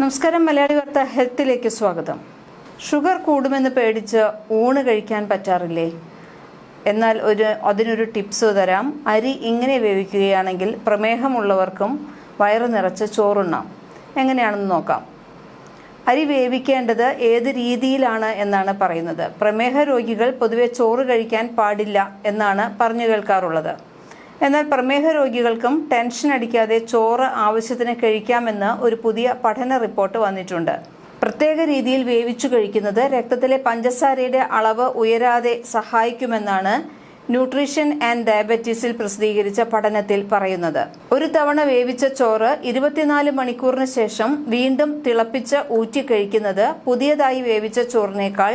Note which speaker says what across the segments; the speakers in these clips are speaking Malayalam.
Speaker 1: നമസ്കാരം മലയാളി വാർത്ത ഹെൽത്തിലേക്ക് സ്വാഗതം. ഷുഗർ കൂടുമെന്ന് പേടിച്ച് ഊണ് കഴിക്കാൻ പറ്റാറില്ലേ? എന്നാൽ ഒരു അതിനൊരു ടിപ്സ് തരാം. അരി ഇങ്ങനെ വേവിക്കുകയാണെങ്കിൽ പ്രമേഹമുള്ളവർക്കും വയറ് നിറച്ച് ചോറുണ്ണാം. എങ്ങനെയാണെന്ന് നോക്കാം. അരി വേവിക്കേണ്ടത് ഏത് രീതിയിലാണ് എന്നാണ് പറയുന്നത്. പ്രമേഹ രോഗികൾ പൊതുവെ ചോറ് കഴിക്കാൻ പാടില്ല എന്നാണ് പറഞ്ഞു കേൾക്കാറുള്ളത്. എന്നാൽ പ്രമേഹ രോഗികൾക്കും ടെൻഷൻ അടിക്കാതെ ചോറ് ആവശ്യത്തിന് കഴിക്കാമെന്ന് ഒരു പുതിയ പഠന റിപ്പോർട്ട് വന്നിട്ടുണ്ട്. പ്രത്യേക രീതിയിൽ വേവിച്ചു കഴിക്കുന്നത് രക്തത്തിലെ പഞ്ചസാരയുടെ അളവ് ഉയരാതെ സഹായിക്കുമെന്നാണ് ന്യൂട്രീഷൻ ആൻഡ് ഡയബറ്റീസിൽ പ്രസിദ്ധീകരിച്ച പഠനത്തിൽ പറയുന്നത്. ഒരു തവണ വേവിച്ച ചോറ് ഇരുപത്തിനാല് മണിക്കൂറിന് ശേഷം വീണ്ടും തിളപ്പിച്ച് ഊറ്റി കഴിക്കുന്നത് പുതിയതായി വേവിച്ച ചോറിനേക്കാൾ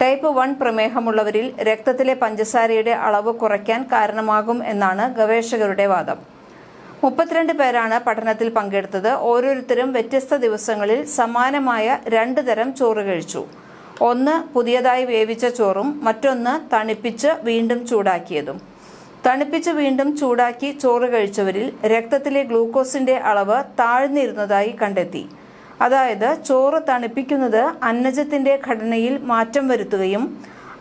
Speaker 1: ടൈപ്പ് വൺ പ്രമേഹമുള്ളവരിൽ രക്തത്തിലെ പഞ്ചസാരയുടെ അളവ് കുറയ്ക്കാൻ കാരണമാകും എന്നാണ് ഗവേഷകരുടെ വാദം. മുപ്പത്തിരണ്ട് പേരാണ് പഠനത്തിൽ പങ്കെടുത്തത്. ഓരോരുത്തരും വ്യത്യസ്ത ദിവസങ്ങളിൽ സമാനമായ രണ്ട് തരം ചോറ് കഴിച്ചു. ഒന്ന് പുതിയതായി വേവിച്ച ചോറും മറ്റൊന്ന് തണുപ്പിച്ച് വീണ്ടും ചൂടാക്കിയതും. തണുപ്പിച്ച് വീണ്ടും ചൂടാക്കി ചോറ് കഴിച്ചവരിൽ രക്തത്തിലെ ഗ്ലൂക്കോസിന്റെ അളവ് താഴ്ന്നിരുന്നതായി കണ്ടെത്തി. അതായത് ചോറ് തണുപ്പിക്കുന്നത് അന്നജത്തിന്റെ ഘടനയിൽ മാറ്റം വരുത്തുകയും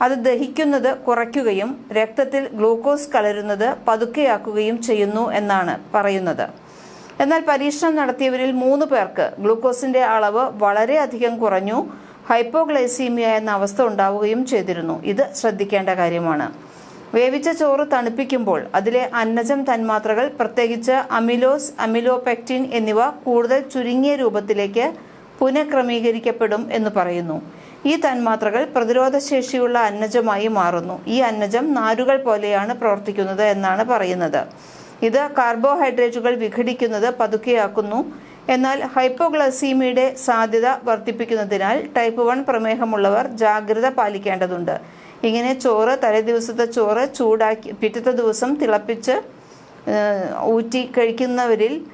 Speaker 1: അത് ദഹിക്കുന്നത് കുറയ്ക്കുകയും രക്തത്തിൽ ഗ്ലൂക്കോസ് കലരുന്നത് പതുക്കെയാക്കുകയും ചെയ്യുന്നു എന്നാണ് പറയുന്നത്. എന്നാൽ പരീക്ഷണം നടത്തിയവരിൽ മൂന്ന് പേർക്ക് ഗ്ലൂക്കോസിന്റെ അളവ് വളരെയധികം കുറഞ്ഞു. ഹൈപ്പോഗ്ലൈസീമിയ എന്ന അവസ്ഥ ഉണ്ടാവുകയും ചെയ്തിരുന്നു. ഇത് ശ്രദ്ധിക്കേണ്ട കാര്യമാണ്. വേവിച്ച ചോറ് തണുപ്പിക്കുമ്പോൾ അതിലെ അന്നജം തന്മാത്രകൾ പ്രത്യേകിച്ച് അമിലോസ് അമിലോപെക്റ്റിൻ എന്നിവ കൂടുതൽ ചുരുങ്ങിയ രൂപത്തിലേക്ക് പുനഃക്രമീകരിക്കപ്പെടും എന്ന് പറയുന്നു. ഈ തന്മാത്രകൾ പ്രതിരോധശേഷിയുള്ള അന്നജമായി മാറുന്നു. ഈ അന്നജം നാരുകൾ പോലെയാണ് പ്രവർത്തിക്കുന്നത് എന്നാണ് പറയുന്നത്. ഇത് കാർബോഹൈഡ്രേറ്റുകൾ വിഘടിക്കുന്നത് പതുക്കെയാക്കുന്നു. എന്നാൽ ഹൈപ്പോഗ്ലസീമിയുടെ സാധ്യത വർദ്ധിപ്പിക്കുന്നതിനാൽ ടൈപ്പ് വൺ പ്രമേഹമുള്ളവർ ജാഗ്രത പാലിക്കേണ്ടതുണ്ട്. ഇങ്ങനെ ചോറ് തലേ ദിവസത്തെ ചോറ് ചൂടാക്കി പിറ്റത്തെ ദിവസം തിളപ്പിച്ച് ഊറ്റി കഴിക്കുന്നവരിൽ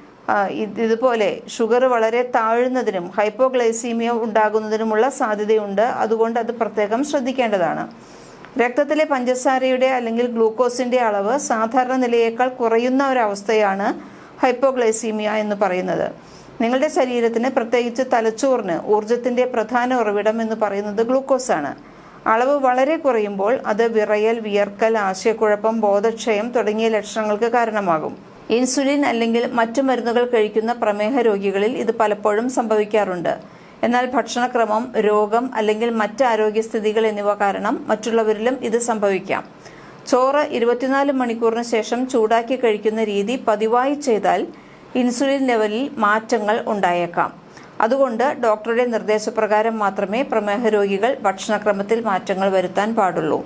Speaker 1: ഇതുപോലെ ഷുഗർ വളരെ താഴുന്നതിനും ഹൈപ്പോഗ്ലൈസീമിയ ഉണ്ടാകുന്നതിനുമുള്ള സാധ്യതയുണ്ട്. അതുകൊണ്ട് അത് പ്രത്യേകം ശ്രദ്ധിക്കേണ്ടതാണ്. രക്തത്തിലെ പഞ്ചസാരയുടെ അല്ലെങ്കിൽ ഗ്ലൂക്കോസിന്റെ അളവ് സാധാരണ നിലയേക്കാൾ കുറയുന്ന ഒരവസ്ഥയാണ് ഹൈപ്പോഗ്ലൈസീമിയ എന്ന് പറയുന്നത്. നിങ്ങളുടെ ശരീരത്തിന് പ്രത്യേകിച്ച് തലച്ചോറിന് ഊർജത്തിന്റെ പ്രധാന ഉറവിടം എന്ന് പറയുന്നത് ഗ്ലൂക്കോസാണ്. അളവ് വളരെ കുറയുമ്പോൾ അത് വിറയൽ വിയർക്കൽ ആശയക്കുഴപ്പം ബോധക്ഷയം തുടങ്ങിയ ലക്ഷണങ്ങൾക്ക് കാരണമാകും. ഇൻസുലിൻ അല്ലെങ്കിൽ മറ്റു മരുന്നുകൾ കഴിക്കുന്ന പ്രമേഹ രോഗികളിൽ ഇത് പലപ്പോഴും സംഭവിക്കാറുണ്ട്. എന്നാൽ ഭക്ഷണക്രമം രോഗം അല്ലെങ്കിൽ മറ്റ് ആരോഗ്യസ്ഥിതികൾ എന്നിവ കാരണം മറ്റുള്ളവരിലും ഇത് സംഭവിക്കാം. ചോറ് ഇരുപത്തിനാല് മണിക്കൂറിന് ശേഷം ചൂടാക്കി കഴിക്കുന്ന രീതി പതിവായി ചെയ്താൽ ഇൻസുലിൻ ലെവലിൽ മാറ്റങ്ങൾ ഉണ്ടായേക്കാം. അതുകൊണ്ട് ഡോക്ടറുടെ നിർദ്ദേശപ്രകാരം മാത്രമേ പ്രമേഹ രോഗികൾ ഭക്ഷണക്രമത്തിൽ മാറ്റങ്ങൾ വരുത്താൻ പാടുള്ളൂ.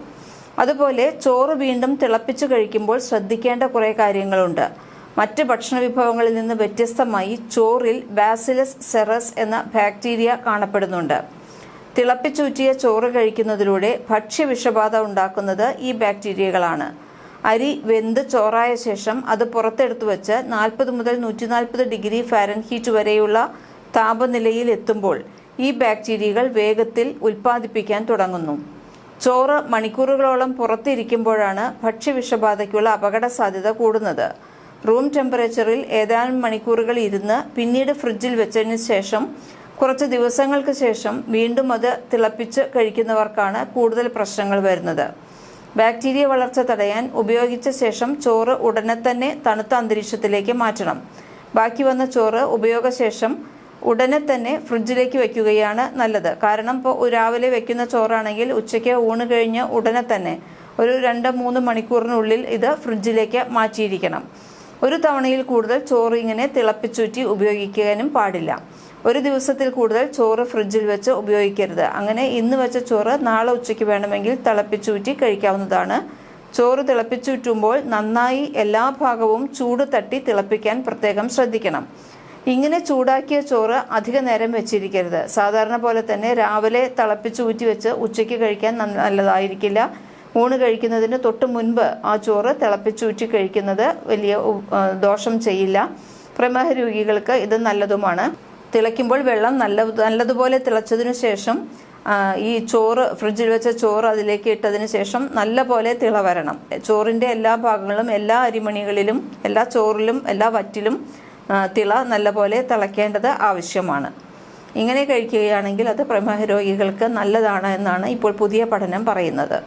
Speaker 1: അതുപോലെ ചോറ് വീണ്ടും തിളപ്പിച്ചു കഴിക്കുമ്പോൾ ശ്രദ്ധിക്കേണ്ട കുറേ കാര്യങ്ങളുണ്ട്. മറ്റ് ഭക്ഷണ വിഭവങ്ങളിൽ നിന്ന് വ്യത്യസ്തമായി ചോറിൽ ബാസിലസ് സെറസ് എന്ന ബാക്ടീരിയ കാണപ്പെടുന്നുണ്ട്. തിളപ്പിച്ചൂറ്റിയ ചോറ് കഴിക്കുന്നതിലൂടെ ഭക്ഷ്യ വിഷബാധ ഉണ്ടാക്കുന്നത് ഈ ബാക്ടീരിയകളാണ്. അരി വെന്ത് ചോറായ ശേഷം അത് പുറത്തെടുത്തു വെച്ച് നാൽപ്പത് മുതൽ നൂറ്റി ഡിഗ്രി ഫാരൻഹീറ്റ് വരെയുള്ള താപനിലയിൽ എത്തുമ്പോൾ ഈ ബാക്ടീരിയകൾ വേഗത്തിൽ ഉൽപ്പാദിപ്പിക്കാൻ തുടങ്ങുന്നു. ചോറ് മണിക്കൂറുകളോളം പുറത്തിരിക്കുമ്പോഴാണ് ഭക്ഷ്യവിഷബാധയ്ക്കുള്ള അപകട സാധ്യത കൂടുന്നത്. റൂം ടെമ്പറേച്ചറിൽ ഏതാനും മണിക്കൂറുകൾ ഇരുന്ന് പിന്നീട് ഫ്രിഡ്ജിൽ വെച്ചതിന് ശേഷം കുറച്ച് ദിവസങ്ങൾക്ക് ശേഷം വീണ്ടും അത് തിളപ്പിച്ച് കഴിക്കുന്നവർക്കാണ് കൂടുതൽ പ്രശ്നങ്ങൾ വരുന്നത്. ബാക്ടീരിയ വളർച്ച തടയാൻ ഉപയോഗിച്ച ശേഷം ചോറ് ഉടനെ തന്നെ തണുത്ത അന്തരീക്ഷത്തിലേക്ക് മാറ്റണം. ബാക്കി വന്ന ചോറ് ഉപയോഗശേഷം ഉടനെ തന്നെ ഫ്രിഡ്ജിലേക്ക് വെക്കുകയാണ് നല്ലത്. കാരണം ഇപ്പോൾ രാവിലെ വെക്കുന്ന ചോറാണെങ്കിൽ ഉച്ചയ്ക്ക് ഊണ് കഴിഞ്ഞ് ഉടനെ തന്നെ ഒരു രണ്ട് മൂന്ന് മണിക്കൂറിനുള്ളിൽ ഇത് ഫ്രിഡ്ജിലേക്ക് മാറ്റിയിരിക്കണം. ഒരു തവണയിൽ കൂടുതൽ ചോറ് ഇങ്ങനെ തിളപ്പിച്ചൂറ്റി ഉപയോഗിക്കാനും പാടില്ല. ഒരു ദിവസത്തിൽ കൂടുതൽ ചോറ് ഫ്രിഡ്ജിൽ വെച്ച് ഉപയോഗിക്കരുത്. അങ്ങനെ ഇന്ന് വെച്ച ചോറ് നാളെ ഉച്ചയ്ക്ക് വേണമെങ്കിൽ തിളപ്പിച്ചൂറ്റി കഴിക്കാവുന്നതാണ്. ചോറ് തിളപ്പിച്ചൂറ്റുമ്പോൾ നന്നായി എല്ലാ ഭാഗവും ചൂട് തട്ടി തിളപ്പിക്കാൻ പ്രത്യേകം ശ്രദ്ധിക്കണം. ഇങ്ങനെ ചൂടാക്കിയ ചോറ് അധിക നേരം വെച്ചിരിക്കരുത്. സാധാരണ പോലെ തന്നെ രാവിലെ തിളപ്പിച്ച് ഊറ്റി വെച്ച് ഉച്ചയ്ക്ക് കഴിക്കാൻ നല്ലതായിരിക്കില്ല. ഊണ് കഴിക്കുന്നതിന് തൊട്ട് മുൻപ് ആ ചോറ് തിളപ്പിച്ചൂറ്റി കഴിക്കുന്നത് വലിയ ദോഷം ചെയ്യില്ല. പ്രമേഹ രോഗികൾക്ക് ഇത് നല്ലതുമാണ്. തിളയ്ക്കുമ്പോൾ വെള്ളം നല്ല നല്ലതുപോലെ തിളച്ചതിനു ശേഷം ഈ ചോറ് ഫ്രിഡ്ജിൽ വെച്ച ചോറ് അതിലേക്ക് ഇട്ടതിന് ശേഷം നല്ല പോലെ തിള വരണം. ചോറിന്റെ എല്ലാ ഭാഗങ്ങളും എല്ലാ അരിമണികളിലും എല്ലാ ചോറിലും എല്ലാ വറ്റിലും തിള നല്ലപോലെ തിളയ്ക്കേണ്ടത് ആവശ്യമാണ്. ഇങ്ങനെ കഴിക്കുകയാണെങ്കിൽ അത് പ്രമേഹ രോഗികൾക്ക് നല്ലതാണ് എന്നാണ് ഇപ്പോൾ പുതിയ പഠനം പറയുന്നത്.